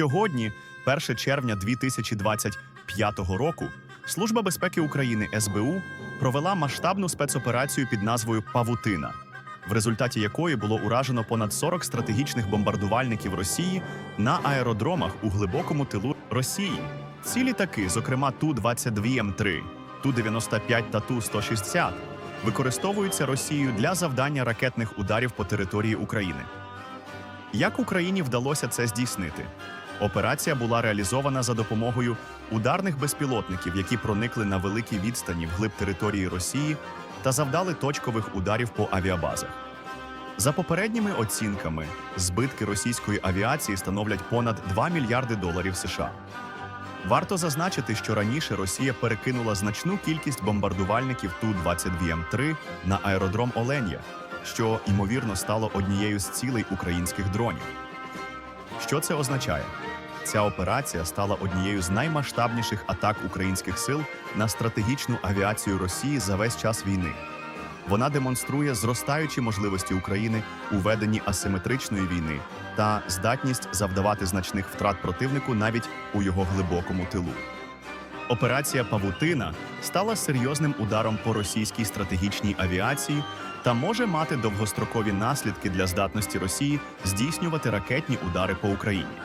Сьогодні, 1 червня 2025 року, Служба безпеки України СБУ провела масштабну спецоперацію під назвою Павутина, в результаті якої було уражено понад 40 стратегічних бомбардувальників Росії на аеродромах у глибокому тилу Росії. Ці літаки, зокрема Ту-22М3, Ту-95 та Ту-160, використовуються Росією для завдання ракетних ударів по території України. Як Україні вдалося це здійснити? Операція була реалізована за допомогою ударних безпілотників, які проникли на великій відстані вглиб території Росії та завдали точкових ударів по авіабазах. За попередніми оцінками, збитки російської авіації становлять понад 2 мільярди доларів США. Варто зазначити, що раніше Росія перекинула значну кількість бомбардувальників Ту-22М3 на аеродром Оленя, що ймовірно стало однією з цілей українських дронів. Що це означає? Ця операція стала однією з наймасштабніших атак українських сил на стратегічну авіацію Росії за весь час війни. Вона демонструє зростаючі можливості України у веденні асиметричної війни та здатність завдавати значних втрат противнику навіть у його глибокому тилу. Операція Павутина стала серйозним ударом по російській стратегічній авіації та може мати довгострокові наслідки для здатності Росії здійснювати ракетні удари по Україні.